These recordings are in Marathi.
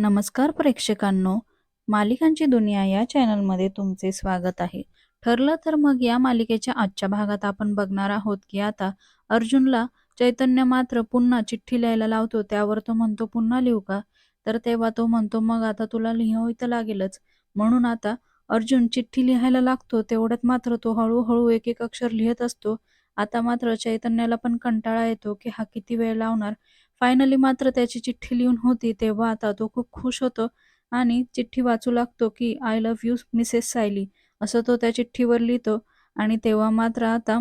नमस्कार प्रेक्षकांनो. मालिकांची दुनिया या चॅनलमध्ये तुमचे स्वागत आहे. ठरलं तर मग या मालिकेच्या आजच्या भागात आपण बघणार आहोत की आता अर्जुनला चैतन्य मात्र पुन्हा चिठ्ठी लिहायला लावतो त्यावर तो म्हणतो पुन्हा लिहू का? तर तेव्हा तो म्हणतो मग आता तुला लिहावी तर लागेलच. म्हणून आता अर्जुन चिठ्ठी लिहायला लागतो तेवढ्यात मात्र तो हळूहळू एक एक अक्षर लिहित असतो. आता मात्र चैतन्याला पण कंटाळा येतो की हा किती वेळ लावणार? फायनली मात्र त्याची चिठ्ठी लिहून होती तेव्हा आता तो खूप खुश होतो आणि चिठ्ठी वाचू लागतो की I love you Mrs Sayali असं तो त्या चिठ्ठीवर लिहितो आणि तेव्हा मात्र आता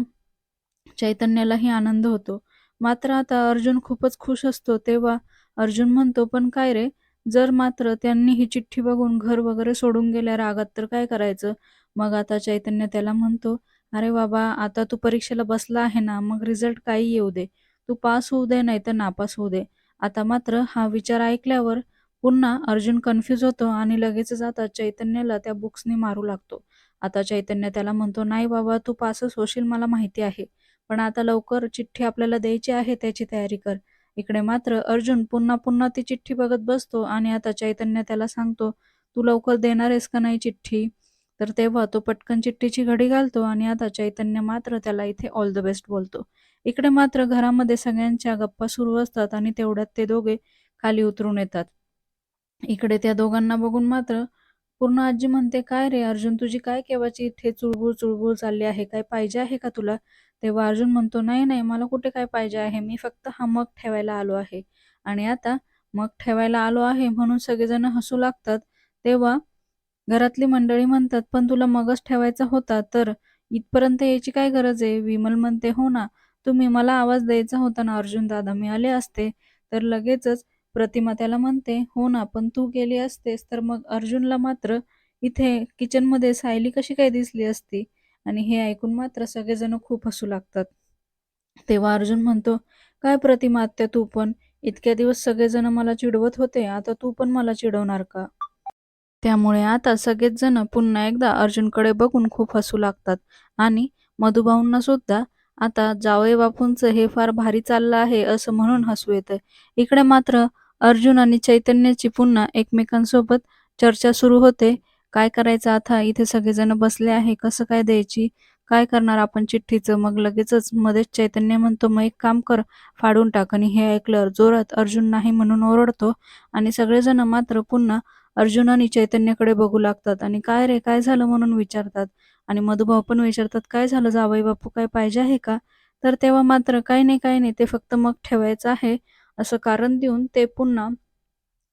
चैतन्यालाही आनंद होतो. मात्र आता अर्जुन खूपच खुश असतो तेव्हा अर्जुन म्हणतो पण काय रे? जर मात्र त्यांनी ही चिठ्ठी बघून घर वगैरे सोडून गेल्या रागात तर काय करायचं? मग आता चैतन्य त्याला म्हणतो अरे बाबा आता तू परीक्षेला बसला आहे ना मग रिझल्ट काही येऊ दे. तू पास होऊ दे नाही तर नापास होऊ दे. आता मात्र हा विचार ऐकल्यावर पुन्हा अर्जुन कन्फ्यूज होतो आणि लगेचच आता चैतन्याला त्या बुक्सनी मारू लागतो. आता चैतन्य त्याला म्हणतो नाही बाबा तू पासच होशील मला माहिती आहे. पण आता लवकर चिठ्ठी आपल्याला द्यायची आहे त्याची तयारी कर. इकडे मात्र अर्जुन पुन्हा पुन्हा ती चिठ्ठी बघत बसतो आणि आता चैतन्य त्याला सांगतो तू लवकर देणार आहेस का नाही चिठ्ठी? तर तेव्हा तो पटकन चिठ्ठीची घडी घालतो आणि आता चैतन्य मात्र त्याला इथे ऑल द बेस्ट बोलतो. इकडे मात्र घरामध्ये सगळ्यांच्या गप्पा सुरू असतात आणि तेवढ्यात ते दोघे खाली उतरून येतात. इकडे त्या दोघांना बघून मात्र पूर्ण आजी म्हणते काय रे अर्जुन तुझी काय केव्हाची इथे चुळबुळ चुळबुळ चालली आहे? काय पाहिजे आहे का तुला? तेव्हा अर्जुन म्हणतो नाही नाही मला कुठे काय पाहिजे आहे? मी फक्त हा मग ठेवायला आलो आहे. आणि आता मग ठेवायला आलो आहे म्हणून सगळेजण हसू लागतात. तेव्हा घरातली मंडळी म्हणतात पण तुला मगच ठेवायचा होता तर इथपर्यंत यायची काय गरज आहे? विमल म्हणते हो ना तुम्ही मला आवाज द्यायचा होता ना अर्जुन दादा मी आले असते. तर लगेचच प्रतिमा त्याला म्हणते हो ना पण तू गेली असतेस तर मग अर्जुनला मात्र इथे किचनमध्ये सायली कशी काय दिसली असती? आणि हे ऐकून मात्र सगळेजण खूप हसू लागतात. तेव्हा अर्जुन म्हणतो काय प्रतिमा आत्या तू पण? इतक्या दिवस सगळेजण मला चिडवत होते आता तू पण मला चिडवणार का? त्यामुळे आता सगळेच जण पुन्हा एकदा अर्जुनकडे बघून खूप हसू लागतात. आणि मधुभाऊंना सुद्धा आता जावई बापूंचं हे फार भारी चाललं आहे असं म्हणून हसू येतं इकडे मात्र अर्जुन आणि चैतन्याची पुन्हा एकमेकांसोबत चर्चा सुरू होते. काय करायचं आता? इथे सगळेजण बसले आहे. कसं काय द्यायची? काय करणार आपण चिठ्ठीचं? मग लगेचच मध्येच चैतन्य म्हणतो मग एक काम कर फाडून टाक. आणि हे ऐकल्यावर जोरात अर्जुन नाही म्हणून ओरडतो. आणि सगळेजण मात्र पुन्हा अर्जुन आणि चैतन्याकडे बघू लागतात आणि काय रे काय झालं म्हणून विचारतात. आणि मधुभाऊ पण विचारतात काय झालं जावई बापू काय पाहिजे आहे का? तर तेव्हा मात्र काही नाही काही नाही ते फक्त मग ठेवायचं आहे असं कारण देऊन ते पुन्हा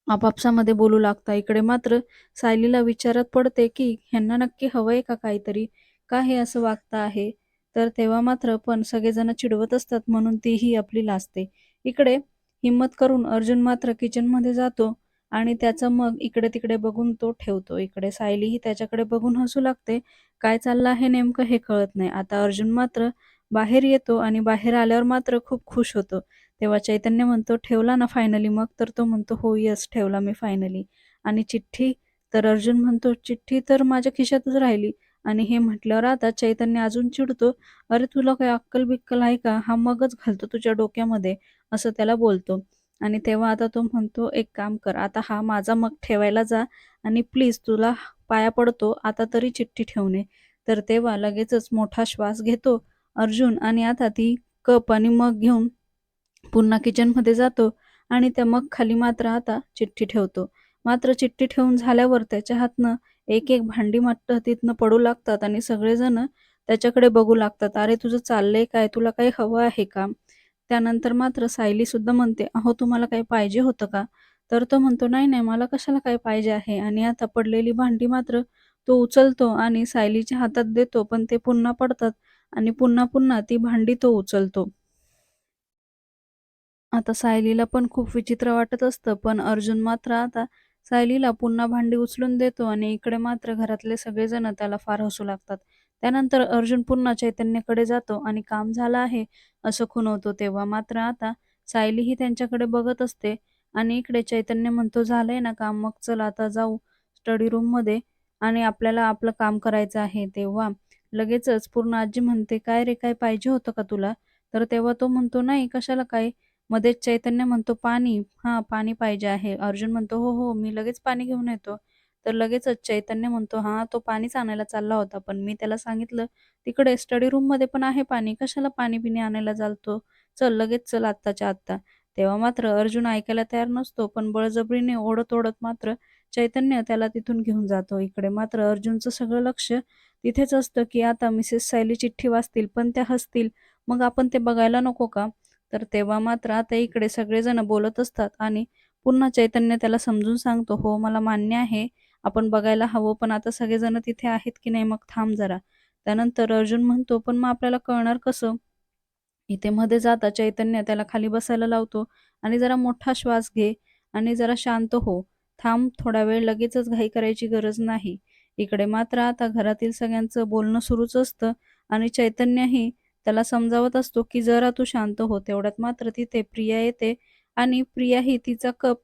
आपापसामध्ये बोलू लागता. इकडे मात्र सायलीला विचारत पडते की ह्यांना नक्की हवंय का काहीतरी? का हे असं वागता आहे? तर तेव्हा मात्र पण सगळेजण चिडवत असतात म्हणून तीही आपली लाजते. इकडे हिम्मत करून अर्जुन मात्र किचनमध्ये जातो. आणि त्याचं मग इकडे तिकडे बघून तो ठेवतो. इकडे सायलीही त्याच्याकडे बघून हसू लागते. काय चाललं आहे नेमकं हे कळत नाही. आता अर्जुन मात्र बाहेर येतो आणि बाहेर आल्यावर मात्र खूप खुश होतो. तेव्हा चैतन्य म्हणतो ठेवला ना फायनली मग तर तो म्हणतो हो यस ठेवला मी फायनली आणि चिठ्ठी तर अर्जुन म्हणतो चिठ्ठी तर माझ्या खिशातच राहिली. आणि हे म्हटल्यावर आता चैतन्य अजून चिडतो अरे तुला काय अक्कल बिक्कल आहे का? हा मगच घालतो तुझ्या डोक्यामध्ये. असं त्याला बोलतो. आणि तेव्हा आता तो म्हणतो एक काम कर आता हा माझा मग ठेवायला जा आणि प्लीज तुला पाया पडतो आता तरी चिठ्ठी ठेवणे तर तेव्हा लगेचच मोठा श्वास घेतो अर्जुन आणि आता ती कप आणि मग घेऊन पुन्हा किचनमध्ये जातो आणि त्या मग खाली मात्र आता चिठ्ठी ठेवतो. मात्र चिठ्ठी ठेवून झाल्यावर त्याच्या हातनं एक एक भांडी मात्र तिथनं पडू लागतात आणि सगळेजण त्याच्याकडे बघू लागतात. अरे तुझं चाललंय काय? तुला काही हवं आहे का? त्यानंतर मात्र सायली सुद्धा म्हणते अहो तुम्हाला काही पाहिजे होतं का? तर तो म्हणतो नाही नाही मला कशाला काय पाहिजे आहे? आणि आता पडलेली भांडी मात्र तो उचलतो आणि सायलीच्या हातात देतो पण ते पुन्हा पडतात आणि पुन्हा पुन्हा ती भांडी तो उचलतो. आता सायलीला पण खूप विचित्र वाटत असतं पण अर्जुन मात्र आता सायलीला पुन्हा भांडी उचलून देतो आणि इकडे मात्र घरातले सगळेजण त्याला फार हसू लागतात. त्यानंतर अर्जुन पुन्हा चैतन्याकडे जातो आणि काम झालं आहे असं खुणवतो तेव्हा मात्र आता सायली ही त्यांच्याकडे बघत असते आणि इकडे चैतन्य म्हणतो झालंय ना काम मग चल आता जाऊ स्टडी रूममध्ये आणि आपल्याला आपलं काम करायचं आहे. तेव्हा लगेचच पूर्ण आजी म्हणते काय रे काय पाहिजे होतं का तुला? तर तेव्हा तो म्हणतो नाही कशाला काय? मध्येच चैतन्य म्हणतो पाणी हा पाणी पाहिजे आहे. अर्जुन म्हणतो हो हो मी लगेच पाणी घेऊन येतो. तर लगेचच चैतन्य म्हणतो हा तो पाणीच आणायला चालला होता पण मी त्याला सांगितलं तिकडे स्टडी रूममध्ये पण आहे पाणी कशाला पाणी बिणी आणायला चालतो? चल लगेच चल आत्ताच्या आत्ता. तेव्हा मात्र अर्जुन ऐकायला तयार नसतो पण बळजबरीने ओढत ओढत मात्र चैतन्य त्याला तिथून घेऊन जातो. इकडे मात्र अर्जुनचं सगळं लक्ष तिथेच असतं की आता मिसेस सायली चिठ्ठी वाचतील पण त्या हसतील. मग आपण ते बघायला नको का? तर तेव्हा मात्र आता इकडे सगळेजण बोलत असतात आणि पुन्हा चैतन्य त्याला समजून सांगतो हो मला मान्य आहे. आपण बघायला हवं पण आता सगळेजण तिथे आहेत की नाही मग थांब जरा. त्यानंतर अर्जुन म्हणतो पण मग आपल्याला कळणार कसं? इथे मध्ये जाता चैतन्य त्याला खाली बसायला लावतो आणि जरा मोठा श्वास घे आणि जरा शांत हो. थांब थोडा वेळ लगेचच घाई करायची गरज नाही. इकडे मात्र आता घरातील सगळ्यांचं बोलणं सुरूच असतं आणि चैतन्यही त्याला समजावत असतो की जरा तू शांत हो. तेवढ्यात मात्र तिथे प्रिया येते आणि प्रिया ही तिचा कप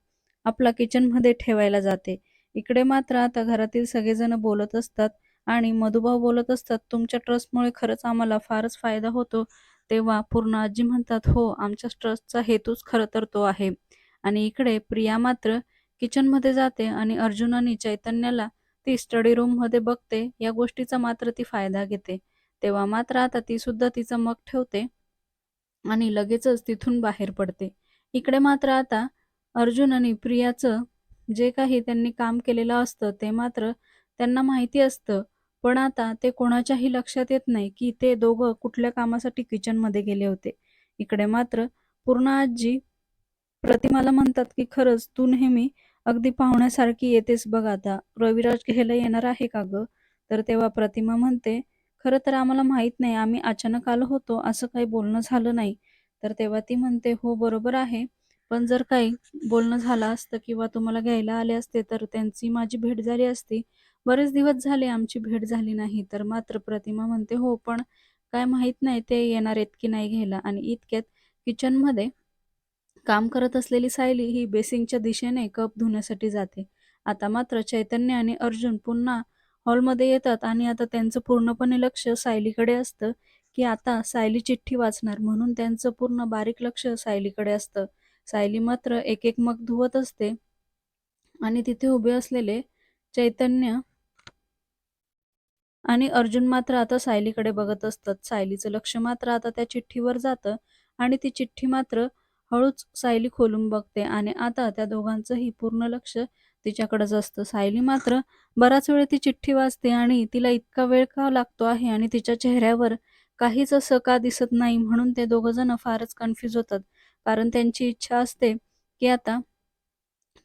आपला किचनमध्ये ठेवायला जाते. इकडे मात्र आता घरातील सगळेजण बोलत असतात आणि मधुभाऊ बोलत असतात तुमच्या ट्रस्टमुळे खरंच आम्हाला फारच फायदा होतो. तेव्हा पूर्ण आजी म्हणतात हो आमच्या ट्रस्टचा हेतूच खरं तर तो आहे. आणि इकडे प्रिया मात्र किचनमध्ये जाते आणि अर्जुन आणि चैतन्याला ती स्टडी रूममध्ये बघते या गोष्टीचा मात्र ती फायदा घेते. तेव्हा मात्र आता ती सुद्धा तिचं मग ठेवते आणि लगेचच तिथून बाहेर पडते. इकडे मात्र आता अर्जुन आणि प्रियाचं जे काही त्यांनी काम केलेलं असतं ते मात्र त्यांना माहिती असतं. पण आता ते कोणाच्याही लक्षात येत नाही की ते दोघं कुठल्या कामासाठी किचनमध्ये गेले होते. इकडे मात्र पूर्ण आजी प्रतिमाला म्हणतात की खरंच तू नेहमी अगदी पाहुण्यासारखी येतेस बघ आता. रविराज घ्यायला येणार आहे का ग? तर तेव्हा प्रतिमा म्हणते खरं तर आम्हाला माहीत नाही. आम्ही अचानक आलो होतो. असं काही बोलणं झालं नाही. तर तेव्हा ती म्हणते हो बरोबर आहे. पण जर काही बोलणं झालं असतं किंवा तुम्हाला घ्यायला आले असते तर त्यांची माझी भेट झाली असती. बरेच दिवस झाले आमची भेट झाली नाही तर मात्र प्रतिमा म्हणते हो पण काय माहीत नाही ते येणार आहेत की नाही घ्यायला. आणि इतक्यात किचनमध्ये काम करत असलेली सायली ही बेसिंगच्या दिशेने कप धुण्यासाठी जाते. आता मात्र चैतन्य आणि अर्जुन पुन्हा हॉलमध्ये येतात आणि आता त्यांचं पूर्णपणे लक्ष सायलीकडे असतं की आता सायली चिठ्ठी वाचणार म्हणून त्यांचं पूर्ण बारीक लक्ष सायलीकडे असतं. सायली मात्र एक एक मग धुवत असते. आणि तिथे उभे असलेले चैतन्य आणि अर्जुन मात्र आता सायलीकडे बघत असतात. सायलीचं लक्ष मात्र आता त्या चिठ्ठीवर जातं आणि ती चिठ्ठी मात्र हळूच सायली खोलून बघते आणि आता त्या दोघांचंही पूर्ण लक्ष तिच्याकडेच असतं. सायली मात्र बराच वेळ ती चिठ्ठी वाचते आणि तिला इतका वेळ का लागतो आहे आणि तिच्या चेहऱ्यावर काहीच असं का दिसत नाही म्हणून ते दोघं जण फारच कन्फ्यूज होतात. कारण त्यांची इच्छा असते की आता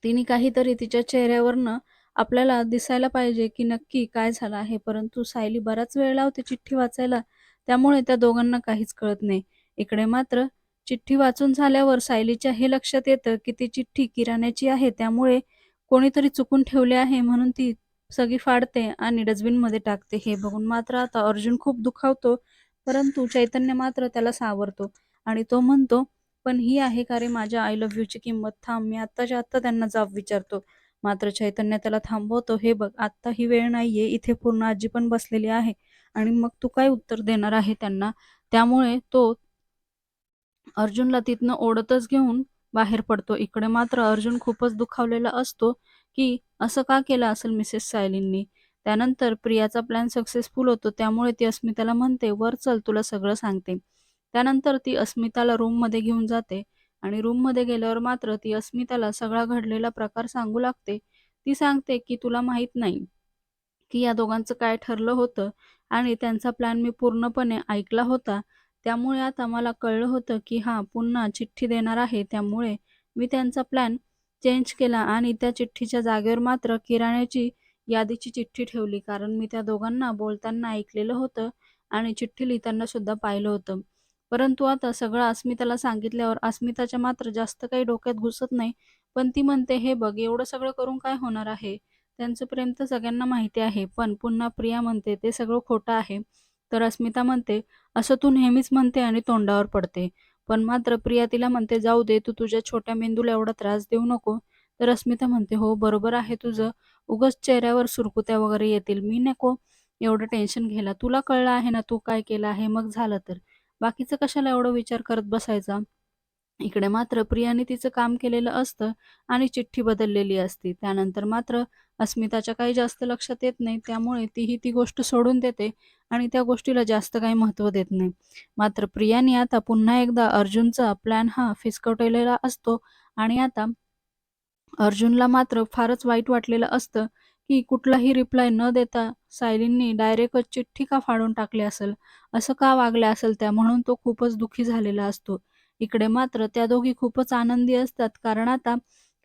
तिने काहीतरी तिच्या चेहऱ्यावरनं आपल्याला दिसायला पाहिजे की नक्की काय झालं आहे. परंतु सायली बराच वेळ लावते चिठ्ठी वाचायला. त्यामुळे त्या दोघांना काहीच कळत नाही. इकडे मात्र चिठ्ठी वाचून झाल्यावर सायलीच्या हे लक्षात येतं की ती चिठ्ठी किराण्याची आहे. त्यामुळे कोणीतरी चुकून ठेवले आहे म्हणून ती सगळी फाडते आणि डस्टबिनमध्ये टाकते. हे बघून मात्र आता अर्जुन खूप दुखावतो. परंतु चैतन्य मात्र त्याला सावरतो आणि तो म्हणतो पण ही आहे का रे माझ्या आय लव्ह यूची किंमत? थांब मी आत्ताच्या आत्ता त्यांना जाब विचारतो. मात्र चैतन्य त्याला थांबवतो. हे बघ आत्ता ही वेळ नाहीये. इथे पूर्ण आजी पण बसलेली आहे आणि मग तू काय उत्तर देणार आहे त्यांना? त्यामुळे तो अर्जुनला तिथनं ओढतच घेऊन बाहेर पडतो. इकडे मात्र अर्जुन खूपच दुखावलेला असतो की असं का केलं असेल मिसेस सायलींनी? त्यानंतर प्रियाचा प्लॅन सक्सेसफुल होतो. त्यामुळे ती अस्मिताला म्हणते वर चल तुला सगळं सांगते. त्यानंतर ती अस्मिताला रूममध्ये घेऊन जाते आणि रूममध्ये गेल्यावर मात्र ती अस्मिताला सगळा घडलेला प्रकार सांगू लागते. ती सांगते की तुला माहीत नाही की या दोघांचं काय ठरलं होतं आणि त्यांचा प्लॅन मी पूर्णपणे ऐकला होता. त्यामुळे आता मला कळलं होतं की हा पुन्हा चिठ्ठी देणार आहे. त्यामुळे मी त्यांचा प्लॅन चेंज केला आणि त्या चिठ्ठीच्या जागेवर मात्र किराण्याची यादीची चिठ्ठी ठेवली. कारण मी त्या दोघांना बोलताना ऐकलेलं होतं आणि चिठ्ठी लिहिताना सुद्धा पाहिलं होतं. परंतु आता सगळं अस्मिताला सांगितल्यावर अस्मिताच्या मात्र जास्त काही डोक्यात घुसत नाही. पण ती म्हणते हे बघ एवढं सगळं करून काय होणार आहे? त्यांचं प्रेम तर सगळ्यांना माहिती आहे पण पुन्हा प्रिया म्हणते ते सगळं खोटं आहे. तर अस्मिता म्हणते असं तू नेहमीच म्हणते आणि तोंडावर पडते. पण मात्र प्रिया तिला म्हणते जाऊ दे तू तुझ्या छोट्या मेंदूला एवढा त्रास देऊ नको. तर अस्मिता म्हणते हो बरोबर आहे तुझं. उगच चेहऱ्यावर सुरकुत्या वगैरे येतील. मी नको एवढं टेन्शन घ्यायला. तुला कळलं आहे ना तू काय केलं आहे? मग झालं तर. बाकीचं कशाला एवढं विचार करत बसायचा? इकडे मात्र प्रियाने तिचं काम केलेलं असतं आणि चिठ्ठी बदललेली असती. त्यानंतर मात्र अस्मिताच्या काही जास्त लक्षात येत नाही. त्यामुळे तीही ती गोष्ट सोडून देते आणि त्या गोष्टीला जास्त काही महत्त्व देत नाही. मात्र प्रियाने आता पुन्हा एकदा अर्जुनचा प्लॅन हा फिसकटलेला असतो आणि आता अर्जुनला मात्र फारच वाईट वाटलेलं असतं. की कुठलाही रिप्लाय न देता सायलींनी डायरेक्टच चिठ्ठी का फाडून टाकली असेल? असं का वागल्या असेल त्या? म्हणून तो खूपच दुःखी झालेला असतो. इकडे मात्र त्या दोघी खूपच आनंदी असतात. कारण आता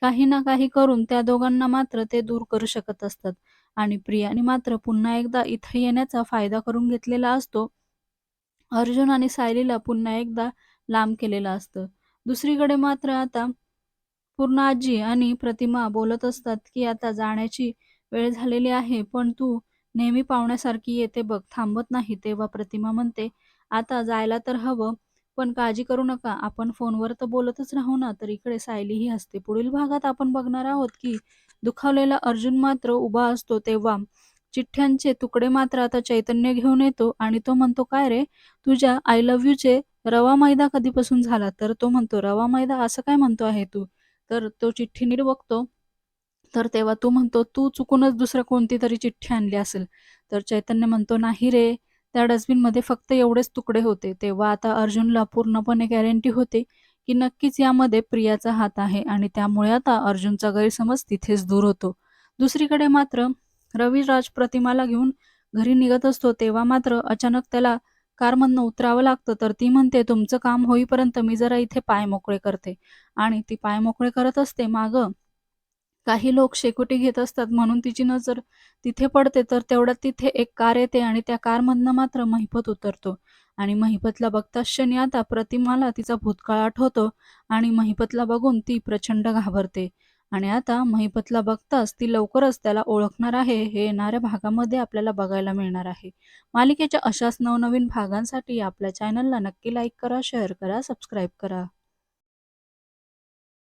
काही ना काही करून त्या दोघांना मात्र ते दूर करू शकत असतात. आणि प्रियाने मात्र पुन्हा एकदा इथं येण्याचा फायदा करून घेतलेला असतो. अर्जुन आणि सायलीला पुन्हा एकदा लांब केलेलं असतं. दुसरीकडे मात्र आता पूर्ण आजी आणि प्रतिमा बोलत असतात की आता जाण्याची वेळ झालेली आहे पण तू नेहमी पाहुण्यासारखी येते बघ थांबत नाही तेव्हा प्रतिमा म्हणते आता जायला तर हवं पण काळजी करू नका आपण फोनवर तर बोलतच राहू ना तर इकडे सायलीही हसते. पुढील भागात आपण बघणार आहोत की दुखावलेला अर्जुन मात्र उभा असतो तेव्हा. चिठ्ठ्यांचे तुकडे मात्र आता चैतन्य घेऊन येतो आणि तो म्हणतो काय रे तुझ्या आय लव्ह यूचे रवा मैदा कधीपासून झाला? तर तो म्हणतो रवा मैदा असं काय म्हणतो आहे तू? तर तो चिठ्ठी नीट बघतो. तर तेव्हा तू म्हणतो तू चुकूनच दुसरं कोणती तरी चिठ्ठी आणली असेल. तर चैतन्य म्हणतो नाही रे त्या डस्टबिनमध्ये फक्त एवढेच तुकडे होते. तेव्हा आता अर्जुनला पूर्णपणे गॅरंटी होते की नक्कीच यामध्ये प्रियाचा हात आहे आणि त्यामुळे आता अर्जुनचा गैरसमज तिथेच दूर होतो. दुसरीकडे मात्र रविराज प्रतिमाला घेऊन घरी निघत असतो तेव्हा मात्र अचानक त्याला कारमधनं उतरावं लागतं. तर ती म्हणते तुमचं काम होईपर्यंत मी जरा इथे पाय मोकळे करते. आणि ती पाय मोकळे करत असते मागं काही लोक शेकोटी घेत असतात म्हणून तिची नजर तिथे पडते तर तेवढ्यात तिथे एक कार येते आणि त्या कारमधनं मात्र महिपत उतरतो. आणि महिपतला बघताच क्षणी आता प्रतिमाला तिचा भूतकाळ आठवतो आणि महिपतला बघून ती प्रचंड घाबरते. आणि आता महिपतला बघताच ती लवकरच त्याला ओळखणार आहे हे येणाऱ्या भागामध्ये आपल्याला बघायला मिळणार आहे. मालिकेच्या अशाच नवनवीन भागांसाठी आपल्या चॅनलला नक्की लाईक करा शेअर करा सबस्क्राईब करा.